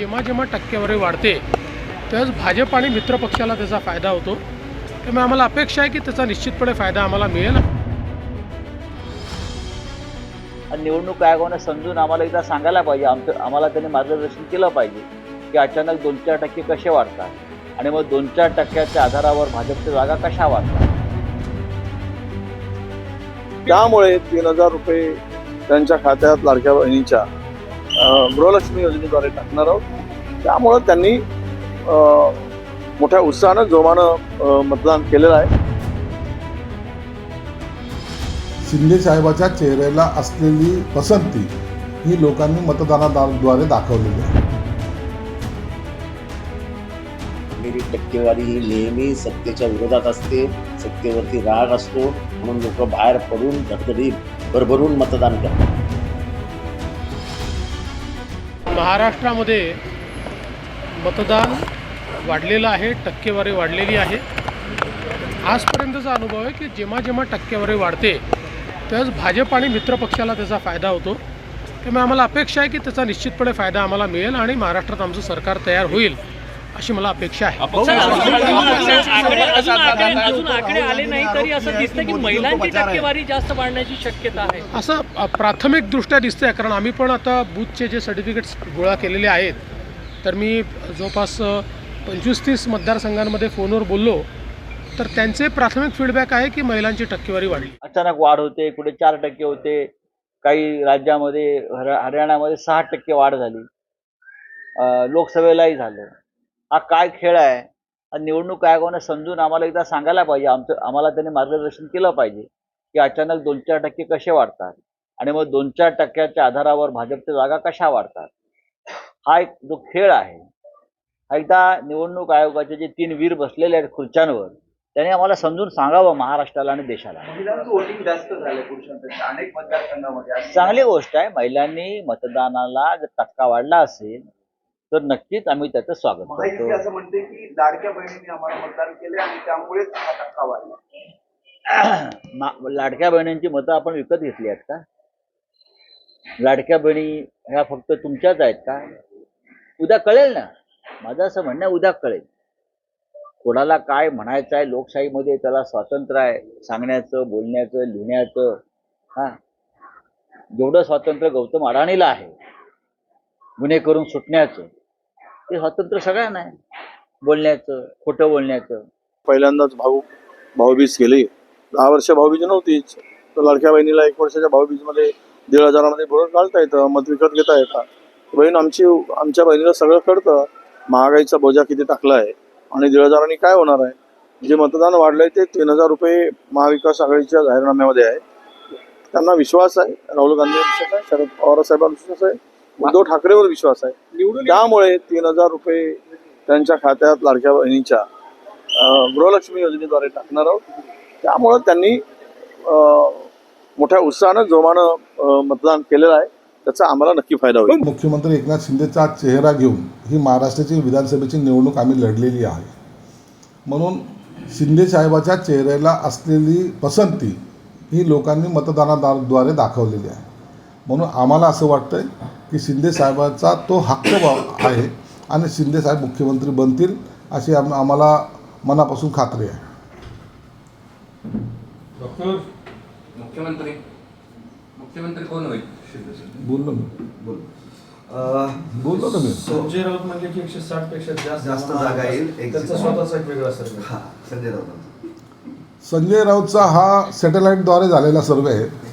जेव्हा जेव्हा टक्केवारी वाढते त्यावेळेस भाजप आणि मित्र पक्षाला त्याचा फायदा होतो. त्यामुळे आम्हाला अपेक्षा आहे की त्याचा निश्चितपणे फायदा आम्हाला मिळेल. आणि निवडणूक आयोगानं समजून आम्हाला एकदा सांगायला पाहिजे. आमचं आम्हाला त्यांनी मार्गदर्शन केलं पाहिजे की अचानक दोन चार टक्के कसे वाढतात आणि मग दोन चार टक्क्याच्या आधारावर भाजपच्या जागा कशा वाढतात. त्यामुळे तीन हजार रुपये त्यांच्या खात्यात लाडक्या बहिणीच्या गृहलक्ष्मी योजनेद्वारे टाकणार आहोत. त्यामुळं त्यांनी मोठ्या उत्साहानं जोमानं मतदान केलेलं आहे. शिंदे साहेबाच्या चेहऱ्याला असलेली पसंती ही लोकांनी मतदानाद्वारे दाखवलेली आहे. मेरी टक्केवारी ही नेहमी सत्तेच्या विरोधात असते सत्तेवरती राग असतो म्हणून लोक बाहेर पडून धडधडी भरभरून मतदान करतात. महाराष्ट्रामध्ये मतदान वाढलेलं आहे टक्केवारी वाढलेली आहे. आजपर्यंतचा अनुभव आहे की जेव्हा जेव्हा टक्केवारी वाढते त्याच भाजप आणि मित्रपक्षाला त्याचा फायदा होतो. त्यामुळे आम्हाला अपेक्षा आहे की त्याचा निश्चितपणे फायदा आम्हाला मिळेल आणि महाराष्ट्रात आमचं सरकार तयार होईल. अशी मला अपेक्षा आहे. आकडे अजून आकडे अजून आकडे आले नाही तरी असं दिसतं की महिलांची टक्केवारी जास्त वाढण्याची शक्यता आहे. असं अ, प्राथमिकदृष्ट्या दिसतंय कारण आम्ही पण आता बूथचे जे सर्टिफिकेट्स गोळा केलेले आहेत तर मी जवळपास पंचवीस तीस मतदारसंघांमध्ये फोनवर बोललो तर त्यांचे प्राथमिक फीडबॅक आहे की महिलांची टक्केवारी वाढली. अचानक वाढ होते कुठे चार टक्के होते काही राज्यामध्ये हर हरियाणामध्ये सहा टक्के वाढ झाली. लोकसभेलाही झालं. हा काय खेळ आहे? आणि निवडणूक आयोगानं समजून आम्हाला एकदा सांगायला पाहिजे. आमचं आम्हाला त्यांनी मार्गदर्शन केलं पाहिजे की अचानक दोन चार टक्के कसे वाढतात? आणि मग दोन चार टक्क्याच्या आधारावर भाजपच्या जागा कशा वाढतात? हा एक जो खेळ आहे हा एकदा निवडणूक आयोगाचे जे तीन वीर बसलेले आहेत खुर्च्यांवर त्यांनी आम्हाला समजून सांगावं महाराष्ट्राला आणि देशाला. चांगली गोष्ट आहे महिलांनी मतदानाला जर टक्का वाढला असेल तर नक्कीच आम्ही त्याचं स्वागत करतो. असं म्हणते की लाडक्या बहिणींनी आम्हाला मतदान केले आणि त्यामुळेच हा टक्का वाढला. मा- लाडक्या बहिणींची मतं आपण विकत घेतली आहेत का? लाडक्या बहिणी ह्या फक्त तुमच्याच आहेत का? उद्या कळेल ना. माझं असं म्हणणं उद्या कळेल. कोणाला काय म्हणायचं आहे लोकशाहीमध्ये त्याला स्वातंत्र्य आहे सांगण्याचं बोलण्याचं लिहिण्याचं हा. जेवढं स्वातंत्र्य गौतम अडाणीला आहे गुन्हे करून सुटण्याचं ते स्वातंत्र्य सगळ्यांना आहे. बोलण्याचं खोटं बोलण्याचं. पहिल्यांदाच भाऊ भाऊबीज केली. दहा वर्ष भाऊबीज नव्हतीच तर लाडक्या बहिणीला एक वर्षाच्या भाऊबीजमध्ये दीड हजारामध्ये बोलून काढता येतं मत विकत घेता येतात बहीण आमची आमच्या बहिणीला सगळं कळतं महागाईचा बोजा किती टाकला आहे आणि दीड हजारांनी काय होणार आहे? जे मतदान वाढलंय ते तीन हजार रुपये महाविकास आघाडीच्या जाहीरनाम्यामध्ये आहे. त्यांना विश्वास आहे. राहुल गांधी शरद पवार साहेबांना विश्वास आहे? उद्धव ठाकरेवर विश्वास आहे. त्यामुळे तीन हजार रुपये त्यांच्या खात्यात लाडक्या बहिणीच्या अं, गृहलक्ष्मी योजनेद्वारे टाकणार आहोत. त्यामुळं त्यांनी मोठ्या उत्साहानं जोमानं मतदान केलेलं आहे. त्याचा आम्हाला नक्की फायदा होईल. मुख्यमंत्री एकनाथ शिंदेचा चेहरा घेऊन ही महाराष्ट्राची विधानसभेची निवडणूक आम्ही लढलेली आहे. म्हणून शिंदे साहेबाच्या चेहऱ्याला असलेली पसंती ही लोकांनी मतदानाद्वारे दाखवलेली आहे. म्हणून आम्हाला असं वाटतंय की शिंदे साहेबाचा तो हक्क आहे आणि शिंदे साहेब मुख्यमंत्री बनतील अशी आम आम्हाला मनापासून खात्री आहे. डॉक्टर? मुख्यमंत्री. मुख्यमंत्री कोण होईल? बोललो मी. बोललो ना मी संजय राऊत म्हणजे की एकशे साठपेक्षा जास्त जास्त जागा येईल. एक- त्यांचा स्वतःचा एक वेगळा सर्वे हा संजय राऊत. संजय राऊतचा हा सॅटेलाईटद्वारे झालेला सर्वे आहे.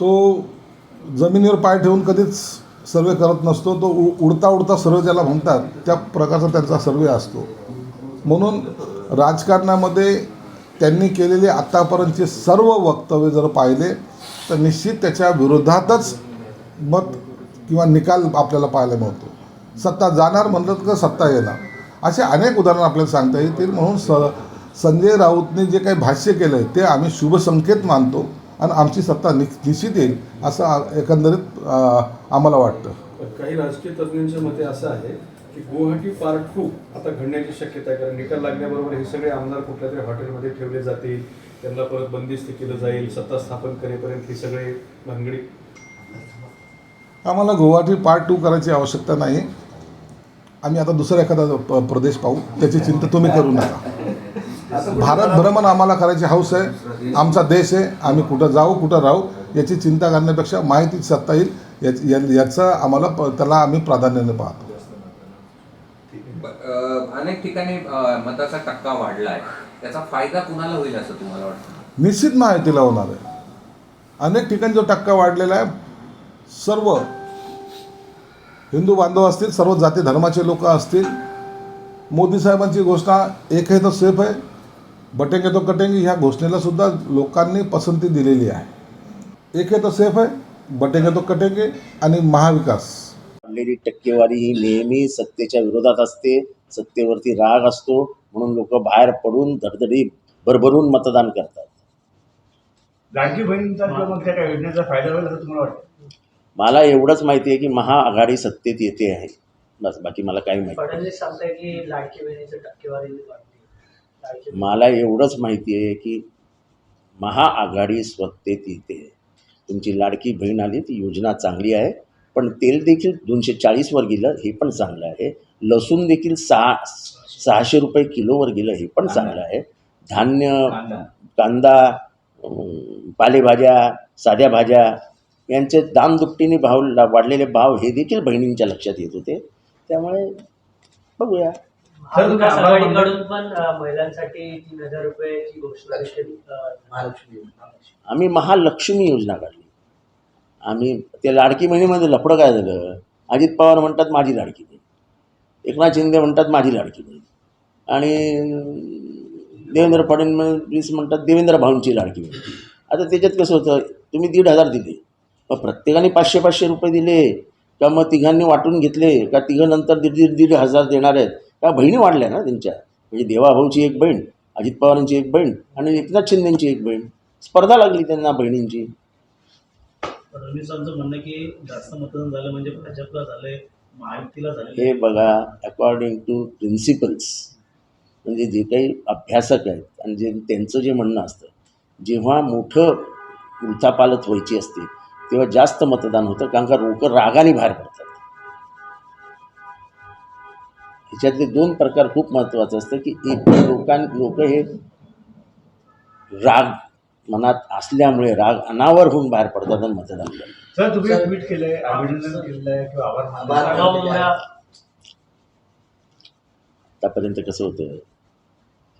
तो जमिनीवर पाय ठेवून कधीच सर्वे करत नसतो. तो उ उडता उडता सर्वे ज्याला म्हणतात त्या प्रकारचा त्यांचा सर्वे असतो. म्हणून राजकारणामध्ये त्यांनी केलेले आत्तापर्यंतचे सर्व वक्तव्य जर पाहिले तर निश्चित त्याच्या विरोधातच मत किंवा निकाल आपल्याला पाहायला मिळतो. सत्ता जाणार म्हणलं तर सत्ता येणार. असे अनेक उदाहरणं आपल्याला सांगता येतील. म्हणून स संजय राऊतने जे काही भाष्य केलं आहे ते आम्ही शुभसंकेत मानतो. आणि आमची सत्ता नि निश्चित येईल असं एकंदरीत आम्हाला वाटतं. काही राजकीय तज्ज्ञांच्या मते असं आहे की गुवाहाटी पार्ट टू आता घडण्याची शक्यता आहे कारण निकाल लागल्याबरोबर हे सगळे आमदार कुठल्या तरी हॉटेलमध्ये ठेवले जातील त्यांना परत बंदिस्त केलं जाईल सत्ता स्थापन करेपर्यंत हे सगळे भानगडी. आम्हाला गुवाहाटी पार्ट टू करायची आवश्यकता नाही. आम्ही आता दुसरा एखादा प प्रदेश पाहू त्याची चिंता तुम्ही करू नका. भारत भ्रमण आम्हाला करायची हौस आहे. आमचा देश आहे. आम्ही कुठं जाऊ कुठं राहू याची चिंता करण्यापेक्षा माहिती सत्ता येईल. याच- आम्हाला प त्याला आम्ही प्राधान्याने पाहतो. अनेक ठिकाणी मताचा टक्का वाढलाय. त्याचा फायदा कुणाला होईल असं तुम्हाला वाटतं? निश्चित माहितीला होणार आहे. अनेक ठिकाणी जो टक्का वाढलेला आहे सर्व हिंदू बांधव असतील सर्व जाती धर्माचे लोक असतील मोदी साहेबांची घोषणा एक आहे तर सेफ आहे. बटेंगे तो कटेंगे ह्या घोषणेला सुद्धा लोकांनी पसंती दिलेली आहे. एक आहे तर सेफ आहे बटेंगे तो कटेंगे आणि महाविकास. वाढलेली टक्केवारी ही नेहमी सत्तेच्या विरोधात असते सत्तेवरती राग असतो म्हणून लोक बाहेर पडून धडधडी भरभरून मतदान करतात. लाडकी बहिणींचा किंवा मग त्या योजनेचा फायदा होईल असं तुम्हाला वाटतं? मला एवढंच माहिती आहे की महाआघाडी सत्तेत येते आहे. बस बाकी मला काही माहिती. फडणवीस सांगताय की लाडकी बहिणीची टक्केवारी वाढते. मला एवढंच माहिती आहे की महाआघाडी सत्तेत येते तुमची लाडकी बहीण आली ती योजना चांगली आहे पण तेल देखील दोनशे चाळीसवर गेलं हे पण चांगलं आहे. लसूण देखील सहा सहाशे रुपये किलोवर गेलं हे पण चांगलं आहे. धान्य कांदा. पालेभाज्या साध्या भाज्या यांचे दाम दुपटीने भाव ला- वाढलेले भाव हे देखील बहिणींच्या लक्षात येत होते. त्यामुळे बघूया. महाविकास आघाडीकडून पण अं, महिलांसाठी तीन हजार रुपयाची घोषणा देखील अं, आम्ही महालक्ष्मी योजना काढली. आम्ही ते लाडकी बहिणीमध्ये लफडं काय झालं? अजित पवार म्हणतात माझी लाडकी बहीण. एकनाथ शिंदे म्हणतात माझी लाडकी बहीण. आणि देवेंद्र फडणवीस म्हणतात देवेंद्र भाऊंची लाडकी बहीण. आता त्याच्यात कसं होतं? तुम्ही दीड हजार दिले. मग प्रत्येकाने पाचशे पाचशे रुपये दिले. का मग तिघांनी वाटून घेतले? का तिघं नंतर दीड दीड दीड हजार देणार आहेत? का बहिणी वाढल्या ना त्यांच्या. म्हणजे देवाभाऊची एक बहीण अजित पवारांची एक बहीण आणि एकनाथ शिंदेची एक बहीण. स्पर्धा लागली त्यांना बहिणींची. फडणवीसांचं म्हणणं की जास्त मतदान झालं म्हणजे भाजपला झालंय महायुतीला झालं हे बघा अकॉर्डिंग टू प्रिन्सिपल्स म्हणजे जे काही अभ्यासक आहेत आणि जे त्यांचं जे म्हणणं असतं जेव्हा मोठं उलथापालत व्हायची असते तेव्हा जास्त मतदान होतं कारण का लोक रागाने बाहेर पडतात. ह्याच्यातले दोन प्रकार खूप महत्त्वाचं असतं की एक लोकां लोक हे राग मनात असल्यामुळे राग अनावर होऊन बाहेर पडतात आणि मतदान करतात. सर तुम्ही ट्विट केलंय अभिनंदन केलंय किंवा आभार मानले. आढावा आतापर्यंत कसं होतं?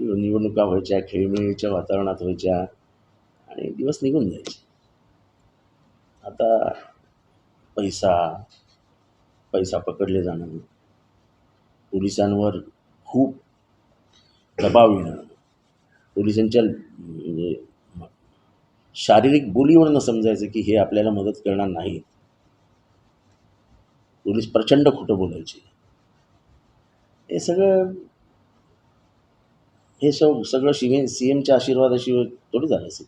की निवडणुका व्हायच्या खेळमेळीच्या वातावरणात व्हायच्या आणि दिवस निघून जायचे. आता पैसा पैसा पकडले जाणं पोलिसांवर खूप दबाव येणं पोलिसांच्या म्हणजे शारीरिक बोलीवरनं समजायचं की हे आपल्याला मदत करणार नाही पोलीस प्रचंड खोटं बोलायचे. हे सगळं हे सग सगळं शिवे सी एमच्या आशीर्वादाशिवाय थोडी झालं असेल.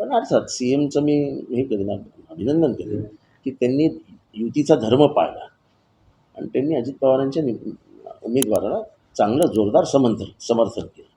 पण अर्थात सी एमचं मी हे करेन अभिनंदन करेन की त्यांनी युतीचा धर्म पाळला. आणि त्यांनी अजित पवारांच्या नि- उमेदवाराला चांगलं जोरदार समर्थन समर्थन केलं.